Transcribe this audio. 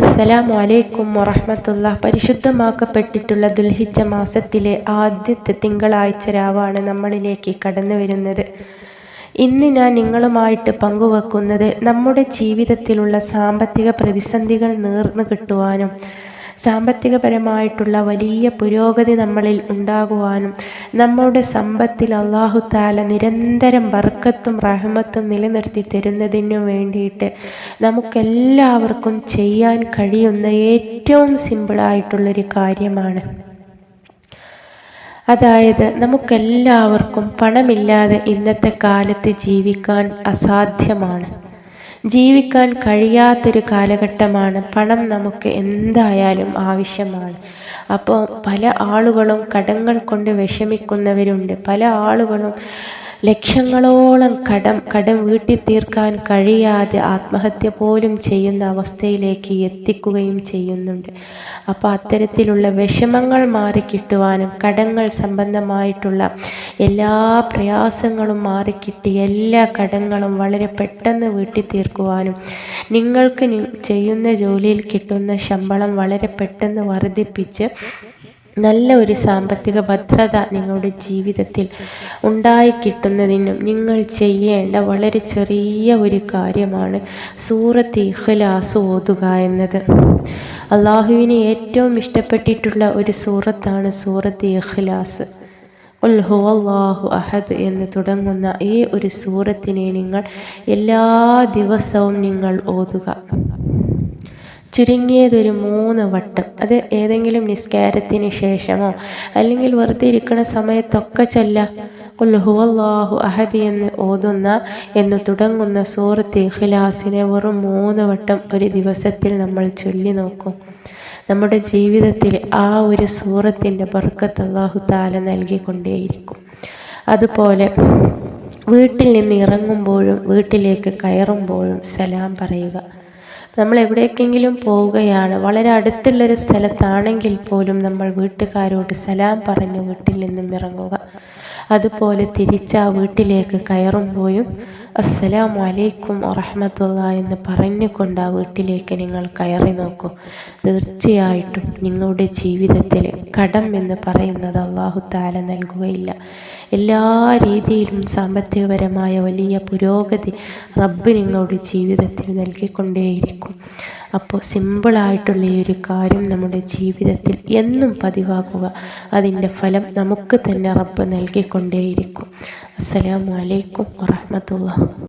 അസ്സലാമു അലൈക്കും വറഹമത്തുള്ള പരിശുദ്ധമാക്കപ്പെട്ടിട്ടുള്ള ദുൽഹിജ മാസത്തിലെ ആദ്യത്തെ തിങ്കളാഴ്ച രാവാണ് നമ്മളിലേക്ക് കടന്നു വരുന്നത്. ഇന്ന് ഞാൻ നിങ്ങളുമായിട്ട് പങ്കുവെക്കുന്നത് നമ്മുടെ ജീവിതത്തിലുള്ള സാമ്പത്തിക പ്രതിസന്ധികൾ നേർന്നു കിട്ടുവാനും സാമ്പത്തികപരമായിട്ടുള്ള വലിയ പുരോഗതി നമ്മളിൽ ഉണ്ടാകുവാനും നമ്മുടെ സമ്പത്തിൽ അള്ളാഹു താല നിരന്തരം വർക്കത്തും റഹമത്തും നിലനിർത്തി തരുന്നതിനു വേണ്ടിയിട്ട് നമുക്കെല്ലാവർക്കും ചെയ്യാൻ കഴിയുന്ന ഏറ്റവും സിമ്പിളായിട്ടുള്ളൊരു കാര്യമാണ്. അതായത് നമുക്കെല്ലാവർക്കും പണമില്ലാതെ ഇന്നത്തെ കാലത്ത് ജീവിക്കാൻ അസാധ്യമാണ്. ജീവിക്കാൻ കഴിയാത്തൊരു കാലഘട്ടമാണ്. പണം നമുക്ക് എന്തായാലും ആവശ്യമാണ്. അപ്പോൾ പല ആളുകളും കടങ്ങൾ കൊണ്ട് വിഷമിക്കുന്നവരുണ്ട്. പല ആളുകളും ലക്ഷങ്ങളോളം കടം കടം വീട്ടി തീർക്കാൻ കഴിയാതെ ആത്മഹത്യ പോലും ചെയ്യുന്ന അവസ്ഥയിലേക്ക് എത്തിക്കുകയും ചെയ്യുന്നുണ്ട്. അപ്പോൾ അത്തരത്തിലുള്ള വിഷമങ്ങൾ മാറിക്കിട്ടുവാനും കടങ്ങൾ സംബന്ധമായിട്ടുള്ള എല്ലാ പ്രയാസങ്ങളും മാറിക്കിട്ടി എല്ലാ കടങ്ങളും വളരെ പെട്ടെന്ന് വീട്ടി തീർക്കുവാനും നിങ്ങൾക്ക് ചെയ്യുന്ന ജോലിയിൽ കിട്ടുന്ന ശമ്പളം വളരെ പെട്ടെന്ന് വർദ്ധിപ്പിച്ച് നല്ല ഒരു സാമ്പത്തിക ഭദ്രത നിങ്ങളുടെ ജീവിതത്തിൽ ഉണ്ടായി കിട്ടുന്നതിനും നിങ്ങൾ ചെയ്യേണ്ട വളരെ ചെറിയ ഒരു കാര്യമാണ് സൂറത്ത് ഇഖ്ലാസ് ഓതുക എന്നത്. അള്ളാഹുവിന് ഏറ്റവും ഇഷ്ടപ്പെട്ടിട്ടുള്ള ഒരു സൂറത്താണ് സൂറത്ത് ഇഖ്ലാസ്. അള്ളാഹു അഹദ് എന്ന് തുടങ്ങുന്ന ഈ ഒരു സൂറത്തിനെ നിങ്ങൾ എല്ലാ ദിവസവും നിങ്ങൾ ഓതുക. ചുരുങ്ങിയതൊരു മൂന്ന് വട്ടം. അത് ഏതെങ്കിലും നിസ്കാരത്തിന് ശേഷമോ അല്ലെങ്കിൽ വെറുതെ ഇരിക്കുന്ന സമയത്തൊക്കെ ചൊല്ല. അള്ളാഹു അഹദി എന്ന് ഓതുന്ന എന്ന് തുടങ്ങുന്ന സൂറത്ത് ഇഖ്ലാസിനെ വെറും മൂന്ന് വട്ടം ഒരു ദിവസത്തിൽ നമ്മൾ ചൊല്ലി നോക്കും. നമ്മുടെ ജീവിതത്തിൽ ആ ഒരു സൂറത്തിന്റെ ബർക്കത്ത് അള്ളാഹു താല നൽകിക്കൊണ്ടേയിരിക്കും. അതുപോലെ വീട്ടിൽ നിന്ന് ഇറങ്ങുമ്പോഴും വീട്ടിലേക്ക് കയറുമ്പോഴും സലാം പറയുക. നമ്മൾ എവിടേക്കെങ്കിലും പോവുകയാണ്. വളരെ അടുത്തുള്ളൊരു സ്ഥലത്താണെങ്കിൽ പോലും നമ്മൾ വീട്ടുകാരോട് സലാം പറഞ്ഞു വീട്ടിൽ നിന്നും ഇറങ്ങുക. അതുപോലെ തിരിച്ച് ആ വീട്ടിലേക്ക് കയറുമ്പോഴും അസ്സലാമു അലൈക്കും വറഹമത്തുള്ള എന്ന് പറഞ്ഞുകൊണ്ട് ആ വീട്ടിലേക്ക് നിങ്ങൾ കയറി നോക്കൂ. തീർച്ചയായിട്ടും നിങ്ങളുടെ ജീവിതത്തിൽ കടം എന്ന് പറയുന്നത് അള്ളാഹു താല നൽകുകയില്ല. എല്ലാ രീതിയിലും സാമ്പത്തികപരമായ വലിയ പുരോഗതി റബ്ബ് നിങ്ങളുടെ ജീവിതത്തിൽ നൽകിക്കൊണ്ടേയിരിക്കും. അപ്പോൾ സിമ്പിളായിട്ടുള്ള ഈ ഒരു കാര്യം നമ്മുടെ ജീവിതത്തിൽ എന്നും പതിവാക്കുക. അതിന്റെ ഫലം നമുക്ക് തന്നെ റബ്ബ് നൽകിക്കൊണ്ടേയിരിക്കും. അസ്സലാമു അലൈക്കും വറഹമത്തുള്ള